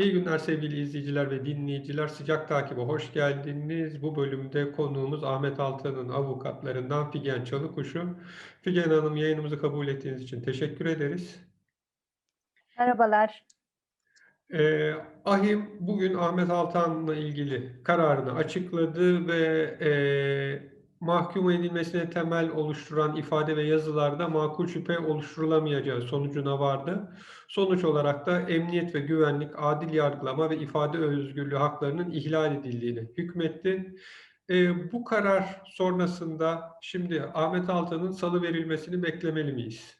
İyi günler sevgili izleyiciler ve dinleyiciler. Sıcak takibe hoş geldiniz. Bu bölümde konuğumuz Ahmet Altan'ın avukatlarından Figen Çalıkuşu. Figen Hanım yayınımızı kabul ettiğiniz için teşekkür ederiz. Merhabalar. Ee, AHİM bugün Ahmet Altan'la ilgili kararını açıkladı ve e, mahkum edilmesine temel oluşturan ifade ve yazılarda makul şüphe oluşturulamayacağı sonucuna vardı. Sonuç olarak da emniyet ve güvenlik, adil yargılama ve ifade özgürlüğü haklarının ihlal edildiğini hükmetti. Ee, bu karar sonrasında şimdi Ahmet Altan'ın salı verilmesini beklemeli miyiz?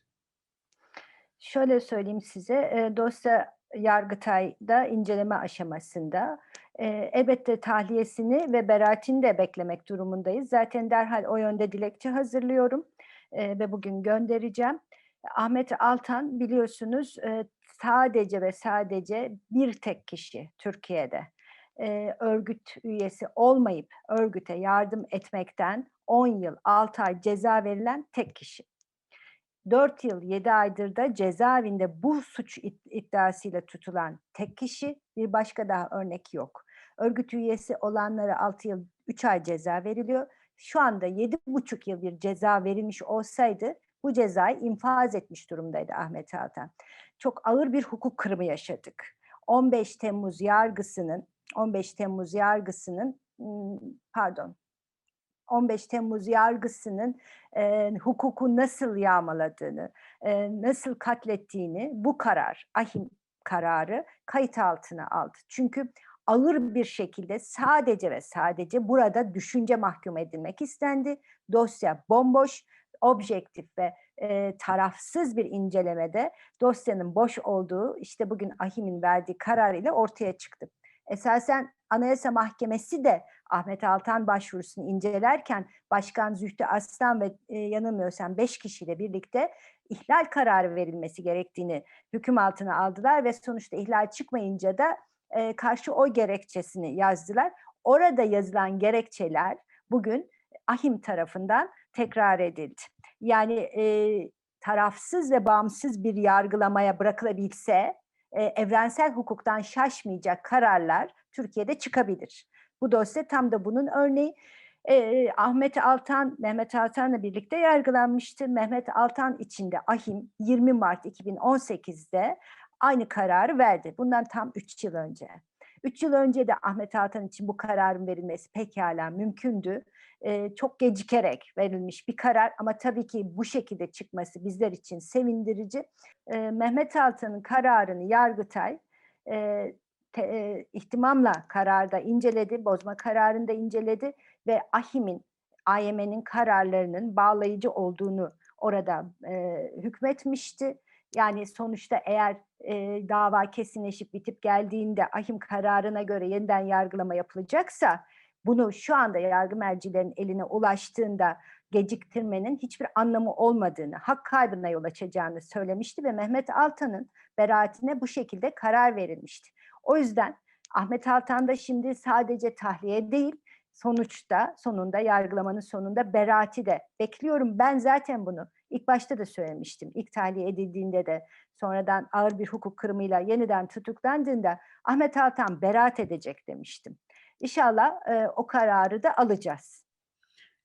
Şöyle söyleyeyim size, e, dosya Yargıtay'da inceleme aşamasında. Elbette tahliyesini ve beraatini de beklemek durumundayız. Zaten derhal o yönde dilekçe hazırlıyorum ve bugün göndereceğim. Ahmet Altan biliyorsunuz sadece ve sadece bir tek kişi Türkiye'de örgüt üyesi olmayıp örgüte yardım etmekten 10 yıl 6 ay ceza verilen tek kişi. 4 yıl 7 aydır da cezaevinde bu suç iddiasıyla tutulan tek kişi bir başka daha örnek yok. Örgüt üyesi olanlara 6 yıl 3 ay ceza veriliyor. Şu anda 7,5 yıl bir ceza verilmiş olsaydı bu cezayı infaz etmiş durumdaydı Ahmet Altan. Çok ağır bir hukuk kırımı yaşadık. 15 Temmuz yargısının 15 Temmuz yargısının pardon 15 Temmuz yargısının e, hukuku nasıl yağmaladığını, e, nasıl katlettiğini bu karar, ahim kararı kayıt altına aldı. Çünkü ağır bir şekilde sadece ve sadece burada düşünce mahkum edilmek istendi. Dosya bomboş, objektif ve e, tarafsız bir incelemede dosyanın boş olduğu işte bugün Ahim'in verdiği karar ile ortaya çıktı. Esasen Anayasa Mahkemesi de Ahmet Altan başvurusunu incelerken Başkan Zühtü Aslan ve e, yanılmıyorsam beş kişiyle birlikte ihlal kararı verilmesi gerektiğini hüküm altına aldılar ve sonuçta ihlal çıkmayınca da e, karşı oy gerekçesini yazdılar. Orada yazılan gerekçeler bugün ahim tarafından tekrar edildi. Yani e, tarafsız ve bağımsız bir yargılamaya bırakılabilse e, evrensel hukuktan şaşmayacak kararlar Türkiye'de çıkabilir. Bu dosya tam da bunun örneği. E, Ahmet Altan, Mehmet Altan'la birlikte yargılanmıştı. Mehmet Altan içinde Ahim 20 Mart 2018'de aynı kararı verdi. Bundan tam 3 yıl önce. 3 yıl önce de Ahmet Altan için bu kararın verilmesi pekala mümkündü. Ee, çok gecikerek verilmiş bir karar ama tabii ki bu şekilde çıkması bizler için sevindirici. Ee, Mehmet Altan'ın kararını Yargıtay e, te, e, ihtimamla kararda inceledi, bozma kararını da inceledi ve AHİM'in, AYM'nin kararlarının bağlayıcı olduğunu orada e, hükmetmişti. Yani sonuçta eğer e, dava kesinleşip bitip geldiğinde ahim kararına göre yeniden yargılama yapılacaksa bunu şu anda yargı mercilerinin eline ulaştığında geciktirmenin hiçbir anlamı olmadığını, hak kaybına yol açacağını söylemişti ve Mehmet Altan'ın beraatine bu şekilde karar verilmişti. O yüzden Ahmet Altan da şimdi sadece tahliye değil, sonuçta sonunda yargılamanın sonunda beraati de bekliyorum. Ben zaten bunu ilk başta da söylemiştim. İlk tahliye edildiğinde de sonradan ağır bir hukuk kırımıyla yeniden tutuklandığında Ahmet Altan beraat edecek demiştim. İnşallah e, o kararı da alacağız.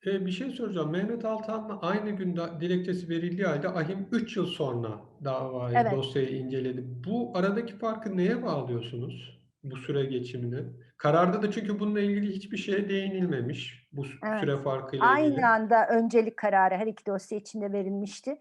E, bir şey soracağım. Mehmet Altan'la aynı günde dilekçesi verildiği halde AHİM 3 yıl sonra davayı, Evet. dosyayı inceledi. Bu aradaki farkı neye bağlıyorsunuz? Bu süre geçimini. Kararda da çünkü bununla ilgili hiçbir şeye değinilmemiş bu Evet. süre farkıyla ilgili. Aynı anda öncelik kararı her iki dosya içinde verilmişti.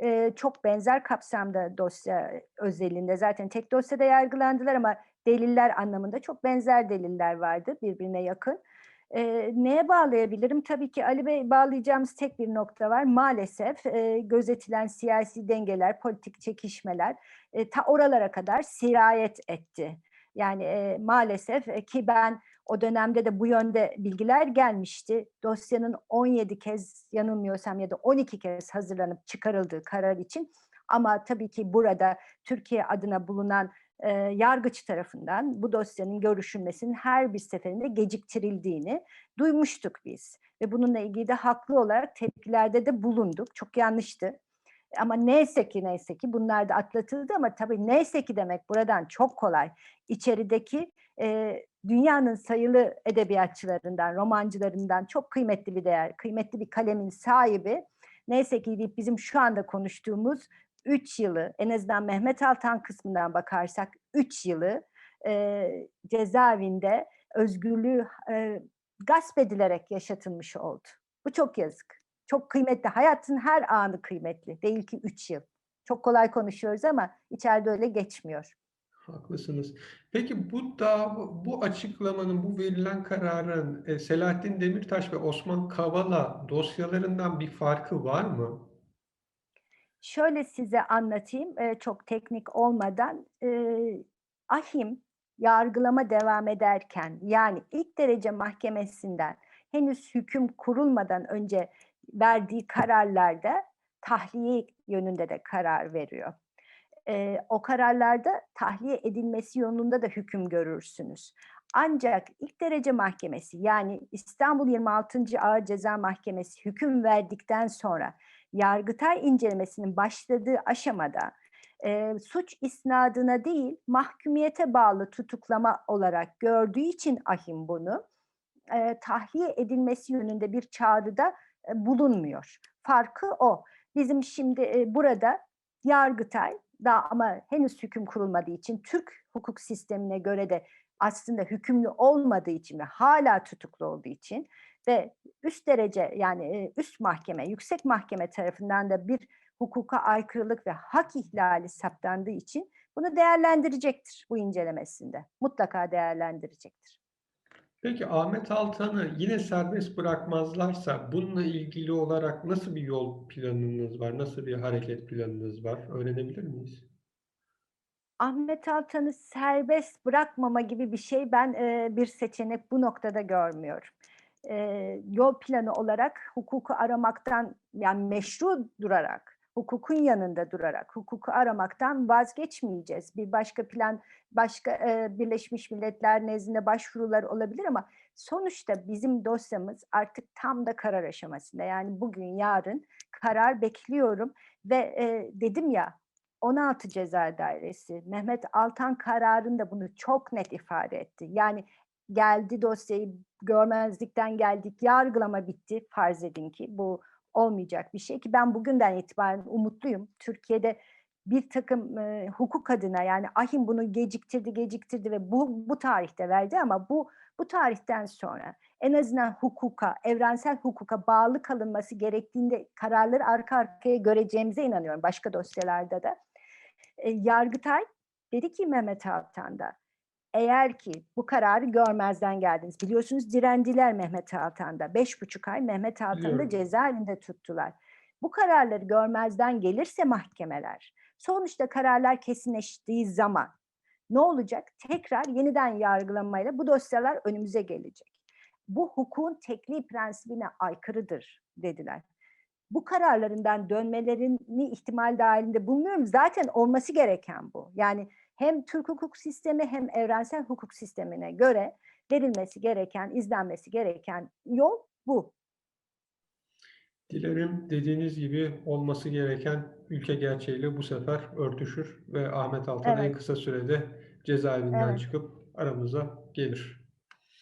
Ee, çok benzer kapsamda dosya özelinde zaten tek dosyada yargılandılar ama deliller anlamında çok benzer deliller vardı birbirine yakın. E, neye bağlayabilirim? Tabii ki Ali Bey bağlayacağımız tek bir nokta var. Maalesef e, gözetilen siyasi dengeler, politik çekişmeler e, ta oralara kadar sirayet etti. Yani e, maalesef e, ki ben o dönemde de bu yönde bilgiler gelmişti. Dosyanın 17 kez yanılmıyorsam ya da 12 kez hazırlanıp çıkarıldığı karar için. Ama tabii ki burada Türkiye adına bulunan e, yargıç tarafından bu dosyanın görüşülmesinin her bir seferinde geciktirildiğini duymuştuk biz. Ve bununla ilgili de haklı olarak tepkilerde de bulunduk. Çok yanlıştı. Ama neyse ki neyse ki bunlar da atlatıldı ama tabii neyse ki demek buradan çok kolay. İçerideki e, dünyanın sayılı edebiyatçılarından, romancılarından çok kıymetli bir değer, kıymetli bir kalemin sahibi. Neyse ki deyip bizim şu anda konuştuğumuz 3 yılı en azından Mehmet Altan kısmından bakarsak 3 yılı e, cezaevinde özgürlüğü e, gasp edilerek yaşatılmış oldu. Bu çok yazık. Çok kıymetli. Hayatın her anı kıymetli. Değil ki 3 yıl. Çok kolay konuşuyoruz ama içeride öyle geçmiyor. Haklısınız. Peki bu da bu açıklamanın, bu verilen kararın e, Selahattin Demirtaş ve Osman Kavala dosyalarından bir farkı var mı? Şöyle size anlatayım, e, çok teknik olmadan. E, ahim yargılama devam ederken yani ilk derece mahkemesinden henüz hüküm kurulmadan önce verdiği kararlarda tahliye yönünde de karar veriyor. E, o kararlarda tahliye edilmesi yolunda da hüküm görürsünüz. Ancak ilk derece mahkemesi yani İstanbul 26. Ağır Ceza Mahkemesi hüküm verdikten sonra Yargıtay incelemesinin başladığı aşamada e, suç isnadına değil mahkumiyete bağlı tutuklama olarak gördüğü için ahim bunu e, tahliye edilmesi yönünde bir çağrıda e, bulunmuyor. Farkı o. Bizim şimdi e, burada Yargıtay daha ama henüz hüküm kurulmadığı için Türk hukuk sistemine göre de aslında hükümlü olmadığı için ve hala tutuklu olduğu için ve üst derece yani üst mahkeme, yüksek mahkeme tarafından da bir hukuka aykırılık ve hak ihlali saptandığı için bunu değerlendirecektir bu incelemesinde. Mutlaka değerlendirecektir. Peki Ahmet Altan'ı yine serbest bırakmazlarsa bununla ilgili olarak nasıl bir yol planınız var? Nasıl bir hareket planınız var? Öğrenebilir miyiz? Ahmet Altan'ı serbest bırakmama gibi bir şey ben e, bir seçenek bu noktada görmüyorum. E, yol planı olarak hukuku aramaktan yani meşru durarak, hukukun yanında durarak, hukuku aramaktan vazgeçmeyeceğiz. Bir başka plan, başka e, Birleşmiş Milletler nezdinde başvurular olabilir ama sonuçta bizim dosyamız artık tam da karar aşamasında. Yani bugün, yarın karar bekliyorum ve e, dedim ya 16 Ceza Dairesi, Mehmet Altan kararında bunu çok net ifade etti. Yani geldi dosyayı görmezlikten geldik, yargılama bitti farz edin ki bu olmayacak bir şey ki ben bugünden itibaren umutluyum. Türkiye'de bir takım e, hukuk adına yani ahim bunu geciktirdi geciktirdi ve bu bu tarihte verdi ama bu bu tarihten sonra en azından hukuka, evrensel hukuka bağlı kalınması gerektiğinde kararları arka arkaya göreceğimize inanıyorum başka dosyalarda da. E, Yargıtay dedi ki Mehmet Altan'da eğer ki bu kararı görmezden geldiniz. Biliyorsunuz direndiler Mehmet Altan'da. Beş buçuk ay Mehmet Altan'ı da Biliyorum. cezaevinde tuttular. Bu kararları görmezden gelirse mahkemeler, sonuçta kararlar kesinleştiği zaman ne olacak? Tekrar yeniden yargılanmayla bu dosyalar önümüze gelecek. Bu hukukun tekliği prensibine aykırıdır dediler. Bu kararlarından dönmelerini ihtimal dahilinde bulmuyorum. Zaten olması gereken bu. Yani hem Türk hukuk sistemi hem evrensel hukuk sistemine göre verilmesi gereken, izlenmesi gereken yol bu. Dilerim dediğiniz gibi olması gereken ülke gerçeğiyle bu sefer örtüşür ve Ahmet Altan en Evet. kısa sürede cezaevinden Evet. çıkıp aramıza gelir.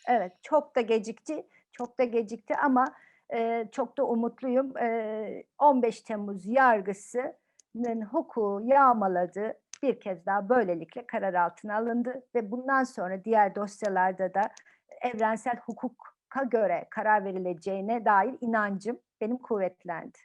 Evet, çok da gecikti, çok da gecikti ama e, çok da umutluyum. E, 15 Temmuz yargısının hukuku yağmaladı. Bir kez daha böylelikle karar altına alındı ve bundan sonra diğer dosyalarda da evrensel hukuka göre karar verileceğine dair inancım benim kuvvetlendi.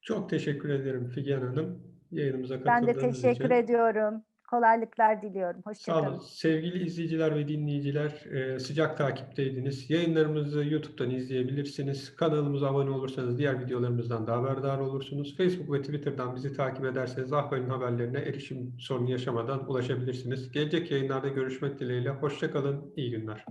Çok teşekkür ederim Figen Hanım yayınımıza Ben de katıldığınız teşekkür için. ediyorum. Kolaylıklar diliyorum. Sağ Hoşçakalın. olun. Sevgili izleyiciler ve dinleyiciler, e, sıcak takipteydiniz. Yayınlarımızı YouTube'dan izleyebilirsiniz. Kanalımıza abone olursanız diğer videolarımızdan da haberdar olursunuz. Facebook ve Twitter'dan bizi takip ederseniz Ahval'in haberlerine erişim sorunu yaşamadan ulaşabilirsiniz. Gelecek yayınlarda görüşmek dileğiyle. Hoşça kalın, iyi günler.